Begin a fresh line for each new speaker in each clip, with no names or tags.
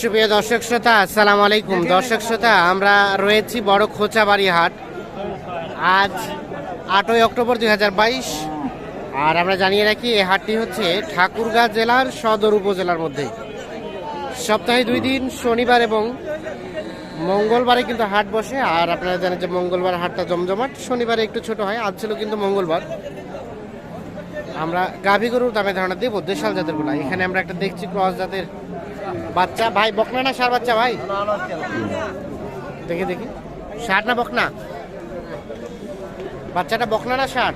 সুপ্রিয় দর্শক শ্রোতা, আসসালামু আলাইকুম। দর্শক শ্রোতা, আমরা রয়েছি বড় খোঁচাবাড়ি হাট। আজ আটই অক্টোবর দু হাজার বাইশ। আর আমরা জানিয়ে রাখি, এই হাটটি হচ্ছে ঠাকুরগাঁ জেলার সদর উপজেলার মধ্যে সপ্তাহে দুই দিন, শনিবার এবং মঙ্গলবারে কিন্তু হাট বসে। আর আপনারা জানেন যে মঙ্গলবার হাটটা জমজমাট, শনিবারে একটু ছোট হয়, আজ ছিল কিন্তু মঙ্গলবার। আমরা গাভী গরুর দামে ধারণা দেবো জাতেরগুলা এখানে আমরা একটা দেখছি, ক্রস জাতের বাচ্চা ভাই বকনা না সার বাচ্চা ভাই? দেখি দেখি। ষাট না বকনা? বাচ্চাটা বকনা না ষাট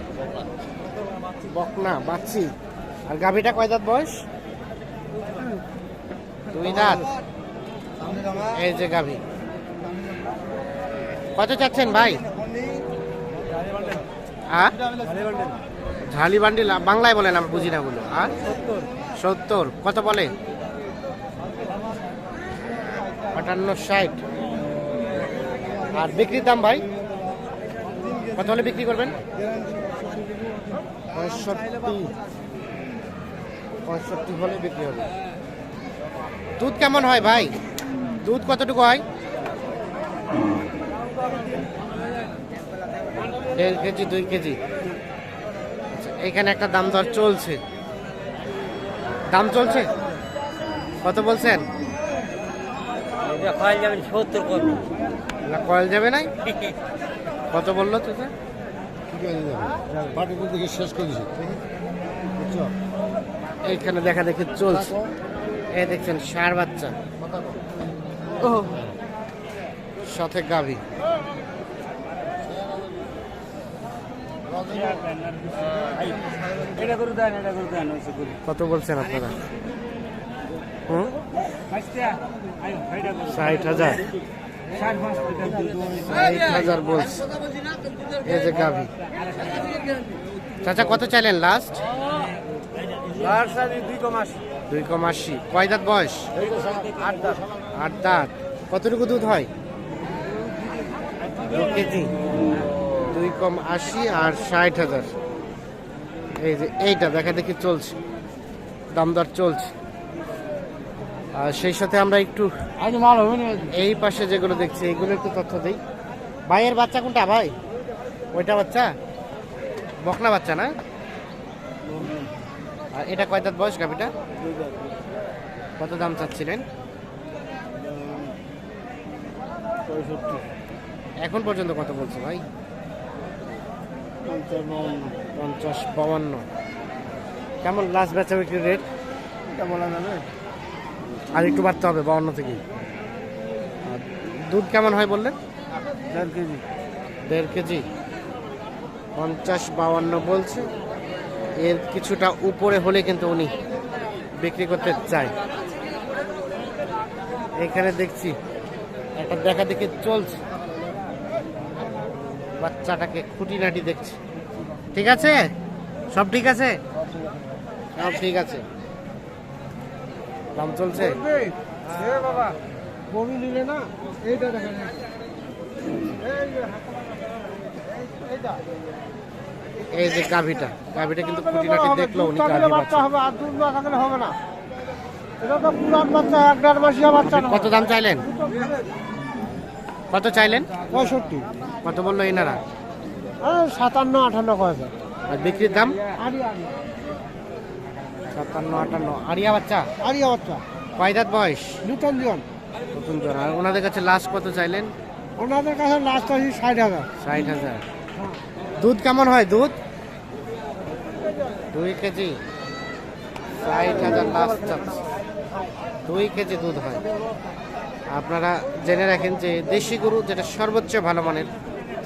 বকনা বাচ্চি। আর গাভীটা কয় দাঁত বয়স? দুই দাঁত। এই যে গাভী। কত চাচ্ছেন ভাই? হ্যাঁ? ঝালি বান্ডিল বাংলায় বলেন আমি বুঝি না বলো আর সত্তর। কত বলে? আটান্ন ষাট। আর বিক্রির দাম ভাই? কত হলে বিক্রি করবেন? পঁয়ষট্টি। পঁয়ষট্টি হলে বিক্রি হবে। দুধ কেমন হয় ভাই? দুধ কতটুকু হয়? দেড় কেজি দুই কেজি। আচ্ছা, এখানে একটা দাম দর চলছে। দাম চলছে? কত বলছেন?
কয়েল সত্তর করব
না কয়েল যাবে নাই? কত বলল তো
ঠিক আছে শেষ করে দিছি। বুঝছ?
এইখানে দেখা দেখি চলছে। এই দেখছেন ষাঁড় বাচ্চা। ও সাথে গাভী।
এটা করে দেন এটা করে দেন ওইসব করে।
কত বলছেন আপনারা? হুম? ষাট হাজার। ষাট হাজার বলছে। এই যে গাভী। চাচা কত চাইলেন লাস্ট
দুই কমাস।
কম আশি কয় দাঁত বয়স?
আট
আট দাঁত। কতটুকু দুধ হয়? দু কেজি। দুই কম আশি আর ষাট হাজার। এই যে এইটা দেখা দেখি চলছে। দাম দর চলছে। আর সেই সাথে আমরা একটু এই পাশে যেগুলো দেখছি এইগুলো একটু তথ্য দিই। ভাইয়ের বাচ্চা কোনটা ভাই? ওইটা বাচ্চা? বকনা বাচ্চা না? আর এটা কয় দাঁত বয়স গাভিটা? কত দাম চাচ্ছিলেন? এখন পর্যন্ত কত বলছো ভাই? পঞ্চাশ বাউান্ন। কেমন লাস্ট বেচা বিক্রির রেট
বলা যাবে
আর একটু বাড়তে হবে বাউন্ন থেকে আর দুধ কেমন হয় বললেন?
দেড় কেজি।
দেড় কেজি। পঞ্চাশ বাউান্ন বলছে। এর কিছুটা উপরে হলে কিন্তু উনি বিক্রি করতে চায়। এখানে দেখছি একটা দেখা দেখে চলছে। বাচ্চাটাকে খুঁটিনাটি দেখছি। ঠিক আছে? সব ঠিক আছে। সব ঠিক আছে। দাম চলছে?
বাবা বমি নিলে না এইটা দেখা যায়
এই যে গাভিটা গাভিটা কিন্তু খুঁটিনাটি দেখল উনি গাভি
বাচ্চা হবে আর দুধ না থাকলে হবে না। এটা তো পুরান বাচ্চা এক দেড় মাসিয়া বাচ্চা
কত দাম চাইলেন? কত চাইলেন?
পঁয়ষট্টি।
কত বলল এনারা?
সাতান্ন আটান্ন কয়েছে।
আর বিক্রির দাম?
আরি আরি
সাতান্ন আটান্ন। আরিয়া বাচ্চা?
আরিয়া বাচ্চা।
কয় দাঁত বয়স?
নূতন জন।
নতুন জন। আর ওনাদের কাছে লাস্ট কত চাইলেন?
ওনাদের কাছে লাস্ট আছে ষাট হাজার।
ষাট হাজার। দুধ কেমন হয় দুধ? দুই কেজি। ষাট হাজার লাস্ট দুই কেজি দুধ হয়। আপনারা জেনে রাখেন যে দেশি গরু যেটা সর্বোচ্চ ভালো মানের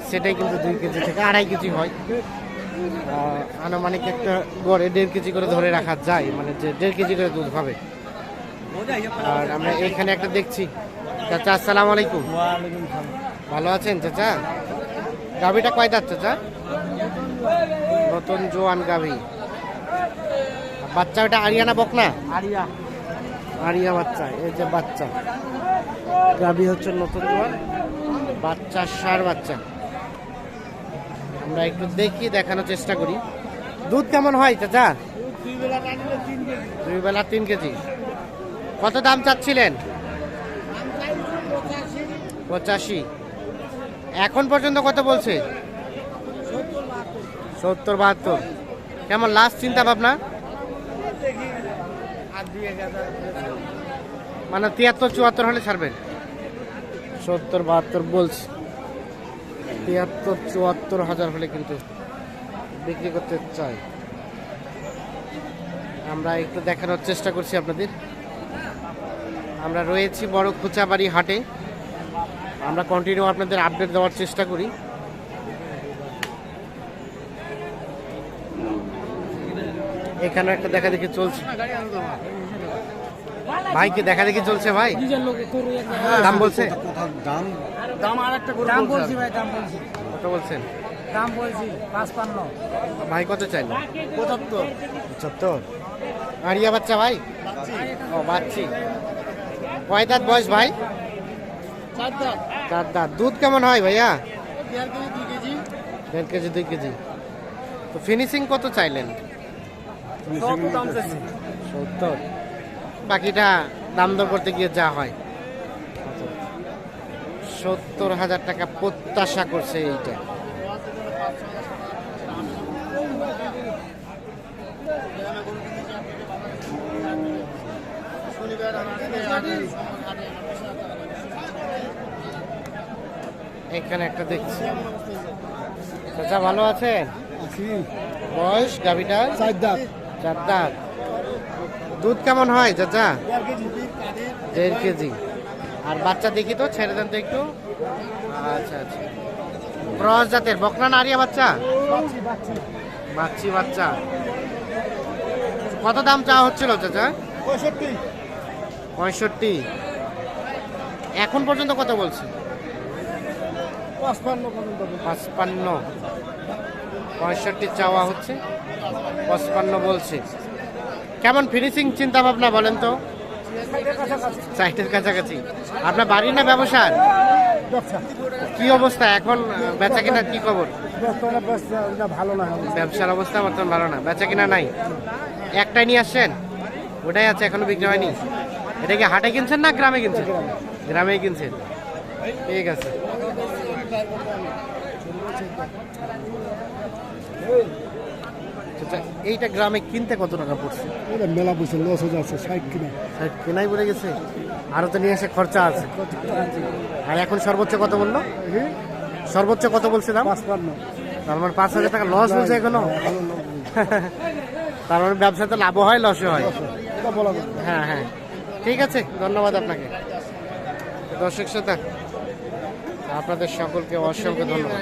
সেটাই কিন্তু দুই কেজি থেকে আড়াই কেজি হয়। আনুমানিক একটা গড়ে দেড় কেজি করে ধরে রাখা যায় মানে যে দেড় কেজি করে দুধ হবে। আর আমরা এখানে একটা দেখছি। চাচা আসসালাম আলাইকুম। ভালো আছেন চাচা? গাভিটা কয় দাঁত চাচা? নতুন জোয়ান গাভি। বাচ্চা ওটা আরিয়ানা বকনা?
আরিয়া।
আরিয়া বাচ্চা এই যে বাচ্চা। গাভি হচ্ছে নতুন জোয়ান বাচ্চা সার বাচ্চা। আমরা একটু দেখি, দেখানোর চেষ্টা করি। দুধ কেমন হয় চাচা? দুই বেলা তিন কেজি। কত দাম চাচ্ছিলেন? পঁচাশি। এখন পর্যন্ত কত বলছে? সত্তর বাহাত্তর। কেমন লাস্ট চিন্তা ভাবনা? মানে তিয়াত্তর চুয়াত্তর হলে ছাড়বেন। সত্তর বাহাত্তর বলছে। তিয়াত্তর, চুয়াত্তর হাজার হলে কিন্তু বিক্রি করতে চাই। আমরা একটু দেখানোর চেষ্টা করছি আপনাদের। আমরা রয়েছি বড় খুচাবাড়ি হাটে। আমরা কন্টিনিউ আপনাদের আপডেট দেওয়ার চেষ্টা করি। এখানে একটা দেখা দেখি চলছে। ভাই কি দেখা দেখি চলছে ভাই? দাম বলছে?
দাম দাম আর একটা
দাম বলছি ভাই দাম বলছি।
কত বলছেন?
দাম বলছি পাঁচপান্ন।
ভাই কত চাইল
পঁচাত্তর।
পঁচাত্তর। আরিয়া বাচ্চা ভাই? ও বাচ্চি। কয় দাঁত বয়স ভাই?
চার
দাঁত। দুধ কেমন হয় ভাইয়া?
দেড় কেজি দুই কেজি।
তো ফিনিশিং কত চাইলেন? সত্তর। বাকিটা দাম দর করতে গিয়ে যা হয়। সত্তর হাজার টাকা প্রত্যাশা করছে এইটা। এখানে একটা দেখছি। চাচা ভালো আছেন? বয়স গাভিটার
চার দাঁত।
চার দাঁত। দুধ কেমন হয় চাচা?
দেড় কেজি
আর বাচ্চা দেখি তো ছেড়ে দেন তো একটু। আচ্ছা আচ্ছা। ক্রস জাতের বকনা না আরিয়া বাচ্চা?
বাচ্চি বাচ্চি।
কত দাম চাওয়া হচ্ছিল চাচা?
পঁয়ষট্টি।
পঁয়ষট্টি। এখন পর্যন্ত কত বলছে।
পাঁচপান্ন।
পঁয়ষট্টি চাওয়া হচ্ছে পঁচপান্ন বলছে। কেমন ফিনিশিং চিন্তা ভাবনা বলেন তো? সাইটের কাছাকাছি। আপনার বাড়ি না ব্যবসার?
ব্যবসা
কি অবস্থা? এখন বেচা কিনা কি খবর?
ভালো না
ব্যবসার অবস্থা বর্তমান ভালো না। বেচা কিনা নাই। একটাই নিয়ে আসছেন? ওটাই আছে, এখনও বিক্রি হয়নি। এটা কি হাটে কিনছেন না গ্রামে কিনছেন? গ্রামে কিনছেন। ঠিক আছে। আচ্ছা, এইটা গ্রামে কিনতে কত টাকা পড়ছে?
এটা মেলা পয়সা লস হয়ে যাচ্ছে ষাট কিনা।
ষাট কেনাই পড়ে গেছে? আরও তো নিয়ে এসে খরচা আছে। আর এখন সর্বোচ্চ কত বলল? সর্বোচ্চ কত বলছিলাম?
পাঁচপান্ন।
তার মানে পাঁচ হাজার টাকা লস বলছে এখনও? তার মানে ব্যবসাতে লাভও হয় লসও হয়। হ্যাঁ হ্যাঁ। ঠিক আছে ধন্যবাদ আপনাকে। দর্শক শ্রোতা আপনাদের সকলকে অসংখ্য ধন্যবাদ।